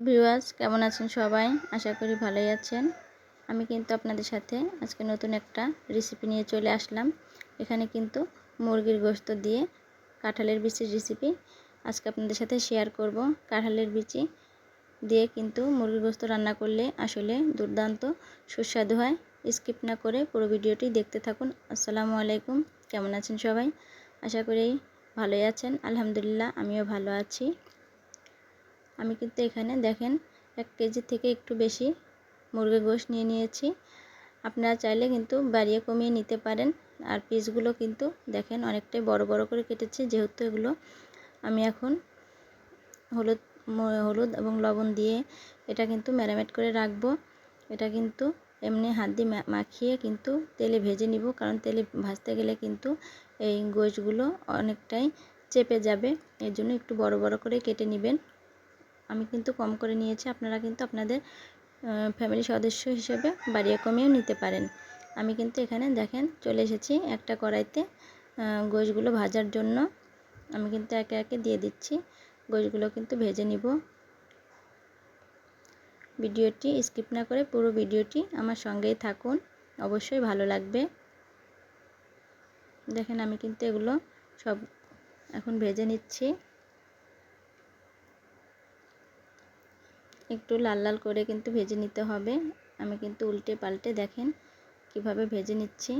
Viewers, কেমন আছেন সবাই? আশা করি ভালোই আছেন। আমি কিন্তু আপনাদের সাথে আজকে নতুন একটা রেসিপি নিয়ে চলে আসলাম। এখানে কিন্তু মুরগির গোস্ত দিয়ে কাঁঠালের বিচির রেসিপি আজকে আপনাদের সাথে শেয়ার করব। কাঁঠালের বিচি দিয়ে কিন্তু মুরগির গোস্ত রান্না করলে আসলে দুর্দান্ত, সুস্বাদু হয়। স্কিপ না করে পুরো ভিডিওটি দেখতে থাকুন। আসসালামু আলাইকুম। কেমন আছেন সবাই? আশা করি ভালোই আছেন। আলহামদুলিল্লাহ, আমিও ভালো আছি। আমি কিন্তু এখানে দেখেন এক কেজি থেকে একটু বেশি মুরগির গোশ নিয়ে নিয়েছি। আপনারা চাইলে কিন্তু বাড়িয়ে কমিয়ে নিতে পারেন। আর পিসগুলো কিন্তু দেখেন অনেকটাই বড় বড় করে কেটেছি, যেহেতু এগুলো আমি এখন হলুদ হলুদ এবং লবণ দিয়ে এটা কিন্তু ম্যারামেট করে রাখব। এটা কিন্তু এমনি হাত দিয়ে মাখিয়ে কিন্তু তেলে ভেজে নিব, কারণ তেলে ভাজতে গেলে কিন্তু এই গোশগুলো অনেকটাই চেপে যাবে। এর জন্য একটু বড় বড় করে কেটে নেবেন। আমি কিন্তু কম করে নিয়েছি, আপনারা কিন্তু আপনাদের ফ্যামিলি সদস্য হিসেবে বাড়িয়ে কমিয়েও নিতে পারেন। আমি কিন্তু এখানে দেখেন চলে এসেছি একটা কড়াইতে গোশগুলো ভাজার জন্য। আমি কিন্তু একে একে দিয়ে দিচ্ছি, গোশগুলো কিন্তু ভেজে নিব। ভিডিওটি স্কিপ না করে পুরো ভিডিওটি আমার সঙ্গেই থাকুন, অবশ্যই ভালো লাগবে। দেখেন আমি কিন্তু এগুলো সব এখন ভেজে নিচ্ছি। একটু লাল লাল করে কিন্তু ভেজে নিতে হবে। আমি কিন্তু উল্টে পাল্টে দেখেন কীভাবে ভেজে নিচ্ছি।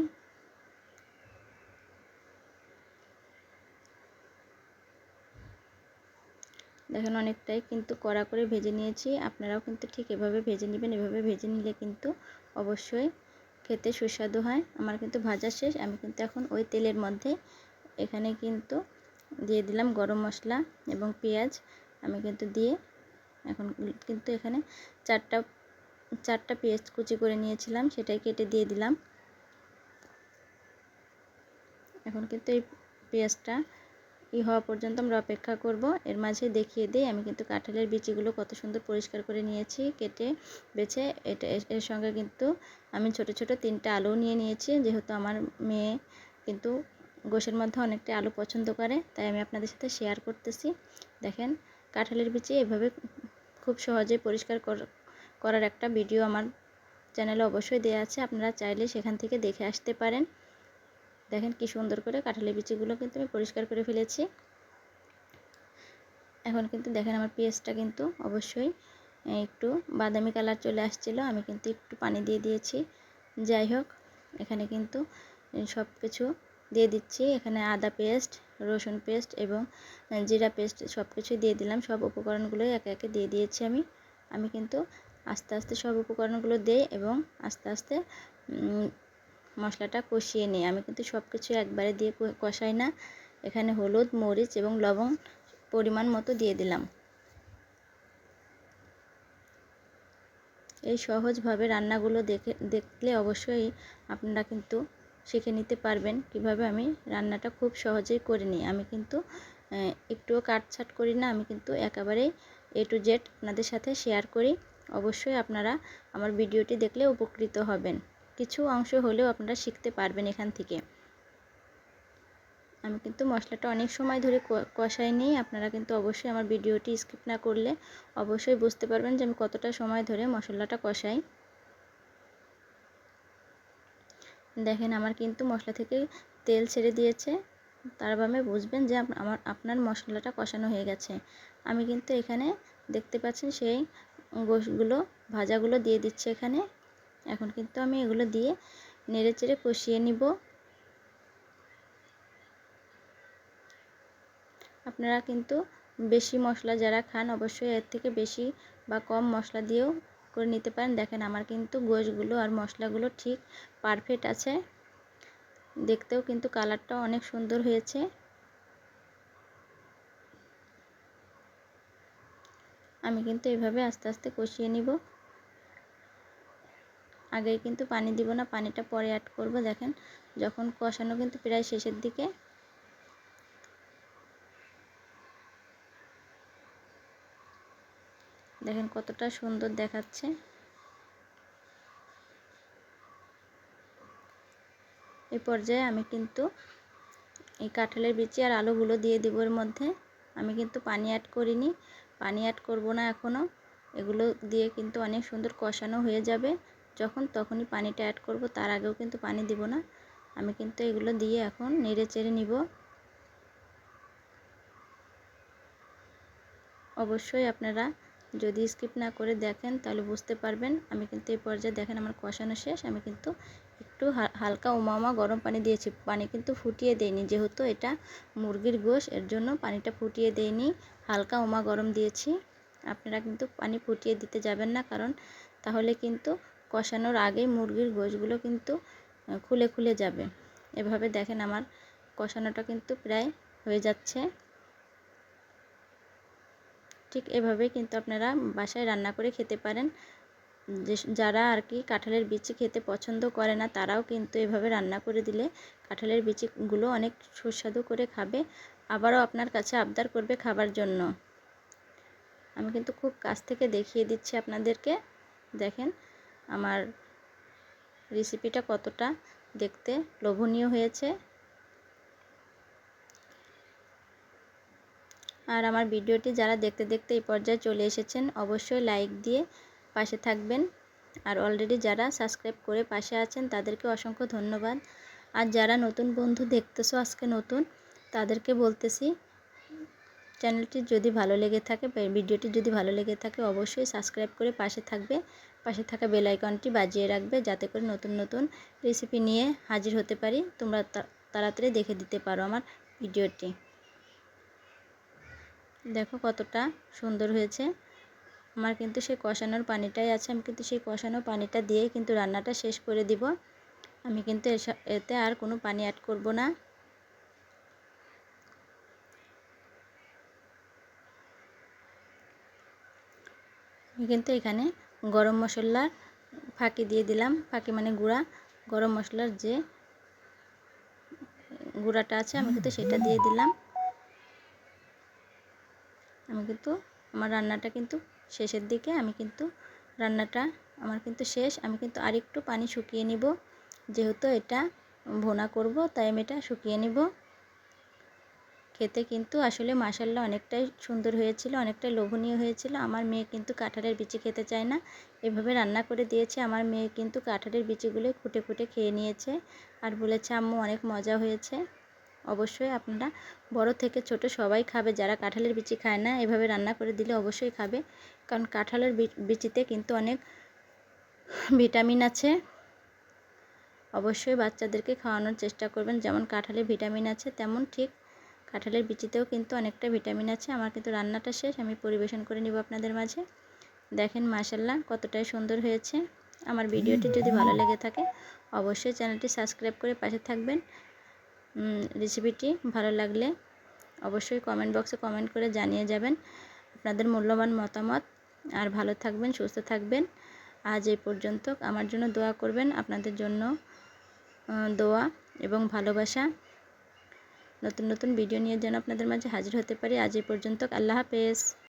দেখেন অনেকটাই কিন্তু কড়া করে ভেজে নিয়েছি। আপনারাও কিন্তু ঠিক এভাবে ভেজে নেবেন, এভাবে ভেজে নিলে কিন্তু অবশ্যই খেতে সুস্বাদু হয়। আমার কিন্তু ভাজা শেষ, আমি কিন্তু এখন ওই তেলের মধ্যে এখানে কিন্তু দিয়ে দিলাম গরম মশলা এবং পেঁয়াজ। আমি কিন্তু দিয়ে এখন কিন্তু এখানে চারটা চারটা পেঁয়াজ কুচি করে নিয়েছিলাম, সেটাই কেটে দিয়ে দিলাম। এখন কিন্তু এই পেঁয়াজটা ই হওয়া পর্যন্ত আমরা অপেক্ষা করব। এর মাঝে দেখিয়ে দিই, আমি কিন্তু কাঁঠালের বিচিগুলো কত সুন্দর পরিষ্কার করে নিয়েছি, কেটে বেছে এটা এর সঙ্গে কিন্তু আমি ছোট ছোট তিনটা আলু নিয়ে নিয়েছি। যেহেতু আমার মেয়ে কিন্তু গোশের মধ্যে অনেকটা আলু পছন্দ করে, তাই আমি আপনাদের সাথে শেয়ার করতেছি। দেখেন, কাঁঠালের বিচি এভাবে খুব সহজে পরিষ্কার করার একটা ভিডিও আমার চ্যানেলে অবশ্যই দেওয়া আছে। আপনারা চাইলে সেখান থেকে দেখে আসতে পারেন। দেখেন কি সুন্দর করে কাঁঠালের বিচিগুলো কিন্তু আমি পরিষ্কার করে ফেলেছি। এখন কিন্তু দেখেন আমার পেঁয়াজটা কিন্তু অবশ্যই একটু বাদামি কালার চলে আসছিল। আমি কিন্তু একটু পানি দিয়ে দিয়েছি। যাই হোক, এখানে কিন্তু সব কিছু দিয়ে দিচ্ছি। এখানে আদা পেস্ট, রসুন পেস্ট এবং জিরা পেস্ট সব কিছুই দিয়ে দিলাম। সব উপকরণগুলো একে একে দিয়ে দিয়েছি আমি। আমি কিন্তু আস্তে আস্তে সব উপকরণগুলো দিই এবং আস্তে আস্তে মশলাটা কষিয়ে নিই। আমি কিন্তু সব কিছু একবারে দিয়ে কষাই না। এখানে হলুদ, মরিচ এবং লবণ পরিমাণ মতো দিয়ে দিলাম। এই সহজভাবে রান্নাগুলো দেখে, দেখলে অবশ্যই আপনারা কিন্তু শিখে নিতে পারবেন কীভাবে আমি রান্নাটা খুব সহজেই করে নিই। আমি কিন্তু একটুও কাটছাট করি না, আমি কিন্তু একেবারেই এ টু জেড আপনাদের সাথে শেয়ার করি। অবশ্যই আপনারা আমার ভিডিওটি দেখলে উপকৃত হবেন। কিছু অংশ হলেও আপনারা শিখতে পারবেন এখান থেকে। আমি কিন্তু মশলাটা অনেক সময় ধরে কষাই নিই। আপনারা কিন্তু অবশ্যই আমার ভিডিওটি স্কিপ না করলে অবশ্যই বুঝতে পারবেন যে আমি কতটা সময় ধরে মশলাটা কষাই। দেখেন আমার কিন্তু মশলা থেকে তেল ছেড়ে দিয়েছে। তারভাবে বুঝবেন যে আমার, আপনার মশলাটা কষানো হয়ে গেছে। আমি কিন্তু এখানে দেখতে পাচ্ছেন সেই গোশগুলো, ভাজাগুলো দিয়ে দিচ্ছে এখানে। এখন কিন্তু আমি এগুলো দিয়ে নেড়ে চেড়ে কষিয়ে নিব। আপনারা কিন্তু বেশি মশলা যারা খান, অবশ্যই এর থেকে বেশি বা কম মশলা দিয়েও করে নিতে পারেন। দেখেন আমার কিন্তু গোশগুলো আর মশলাগুলো ঠিক পারফেক্ট আছে। দেখতেও কিন্তু কালারটাও অনেক সুন্দর হয়েছে। আমি কিন্তু এভাবে আস্তে আস্তে কষিয়ে নিব। আগে কিন্তু পানি দিব না, পানিটা পরে অ্যাড করব। দেখেন যখন কষানো কিন্তু প্রায় শেষের দিকে। দেখেন কতটা সুন্দর দেখাচ্ছে। এই পর্যায়ে আমি কিন্তু এই কাঁঠালের বিচি আর আলুগুলো দিয়ে দেবো এর মধ্যে। আমি কিন্তু পানি অ্যাড করিনি। পানি অ্যাড করব না এখনও এগুলো দিয়ে কিন্তু অনেক সুন্দর কষানো হয়ে যাবে। যখন তখনই পানিটা অ্যাড করব, তার আগেও কিন্তু পানি দিব না। আমি কিন্তু এগুলো দিয়ে এখন নেড়ে চেড়ে নিব। অবশ্যই আপনারা যদি স্কিপ না করে দেখেন, তাহলে বুঝতে পারবেন। আমি কিন্তু এই পর্যায়ে দেখেন আমার কষানো শেষ। আমি কিন্তু একটু হালকা উমামা গরম পানি দিয়েছি। পানি কিন্তু ফুটিয়ে দেয়নি যেহেতু এটা মুরগির গোশ, এর জন্য পানিটা ফুটিয়ে দেয়নি হালকা উমা গরম দিয়েছি। আপনারা কিন্তু পানি ফুটিয়ে দিতে যাবেন না, কারণ তাহলে কিন্তু কষানোর আগেই মুরগির গোশগুলো কিন্তু খুলে খুলে যাবে। এভাবে দেখেন আমার কষানোটা কিন্তু প্রায় হয়ে যাচ্ছে। ঠিক এভাবে কিন্তু আপনারা বাসায় রান্না করে খেতে পারেন। যারা আর কি কাঁঠালের বিচি খেতে পছন্দ করে না, তারাও কিন্তু এভাবে রান্না করে দিলে কাঁঠালের বিচিগুলো অনেক সুস্বাদু করে খাবে। আবারও আপনার কাছে আবদার করবে খাবার জন্য। আমি কিন্তু খুব কাছ থেকে দেখিয়ে দিচ্ছি আপনাদেরকে। দেখেন আমার রেসিপিটা কতটা দেখতে লোভনীয় হয়েছে। আর আমার ভিডিওটি যারা দেখতে দেখতে এই পর্যায়ে চলে এসেছেন, অবশ্যই লাইক দিয়ে পাশে থাকবেন। আর অলরেডি যারা সাবস্ক্রাইব করে পাশে আছেন, তাদেরকে অসংখ্য ধন্যবাদ। আর যারা নতুন বন্ধু দেখতেছো, আজকে নতুন, তাদেরকে বলতেছি চ্যানেলটি যদি ভালো লেগে থাকে ভিডিওটি যদি ভালো লেগে থাকে, অবশ্যই সাবস্ক্রাইব করে পাশে থাকবে। পাশে থাকা বেল আইকনটি বাজিয়ে রাখবে, যাতে করে নতুন নতুন রেসিপি নিয়ে হাজির হতে পারি। তোমরা তাড়াতাড়ি দেখে দিতে পারো আমার ভিডিওটি। দেখো কতটা সুন্দর হয়েছে। আমার কিন্তু সেই কষানোর পানিটাই আছে, আমি কিন্তু সেই কষানো পানিটা দিয়েই কিন্তু রান্নাটা শেষ করে দিব। আমি কিন্তু এতে আর কোনো পানি অ্যাড করব না। আমি কিন্তু এখানে গরম মশলার ফাঁকি দিয়ে দিলাম, ফাঁকি মানে গুঁড়া। গরম মশলার যে গুঁড়াটা আছে, আমি কিন্তু সেটা দিয়ে দিলাম। আমি কিন্তু আমার রান্নাটা কিন্তু শেষের দিকে আমি কিন্তু রান্নাটা আমার কিন্তু শেষ। আমি কিন্তু আরেকটু পানি শুকিয়ে নিব। যেহেতু এটা ভোনা করব, তাই আমি এটা শুকিয়ে নিব। খেতে কিন্তু আসলে মাসাল্লা অনেকটাই সুন্দর হয়েছিল অনেকটাই লোভনীয় হয়েছিল। আমার মেয়ে কিন্তু কাঁঠালের বিচি খেতে চায় না। এভাবে রান্না করে দিয়েছে। আমার মেয়ে কিন্তু কাঁঠালের বিচিগুলো খুঁটে খুঁটে খেয়ে নিয়েছে। আর বলেছে, আম্মু, অনেক মজা হয়েছে। অবশ্যই আপনারা বড় থেকে ছোট সবাই খাবে। যারা কাঁঠালের বিচি খায় না, এভাবে রান্না করে দিলে অবশ্যই খাবে। কারণ কাঁঠালের বিচিতে কিন্তু অনেক ভিটামিন আছে। অবশ্যই বাচ্চাদেরকে খাওয়ানোর চেষ্টা করবেন। যেমন কাঁঠালে ভিটামিন আছে, তেমন ঠিক কাঁঠালের বিচিতেও কিন্তু অনেকটা ভিটামিন আছে। আমার কিন্তু রান্নাটা শেষ, আমি পরিবেশন করে নিব আপনাদের মাঝে। দেখেন মাসাল্লাহ কতটাই সুন্দর হয়েছে। আমার ভিডিওটি যদি ভালো লেগে থাকে, অবশ্যই চ্যানেলটি সাবস্ক্রাইব করে পাশে থাকবেন। রেসিপিটি ভালো লাগলে অবশ্যই কমেন্ট বক্সে কমেন্ট করে জানিয়ে যাবেন আপনাদের মূল্যবান মতামত। আর ভালো থাকবেন, সুস্থ থাকবেন। আজ এই পর্যন্ত আমার জন্য দোয়া করবেন আপনাদের জন্য দোয়া এবং ভালোবাসা। নতুন নতুন ভিডিও নিয়ে যেন আপনাদের মাঝে হাজির হতে পারি। আজ এই পর্যন্ত। আল্লাহ হাফেজ।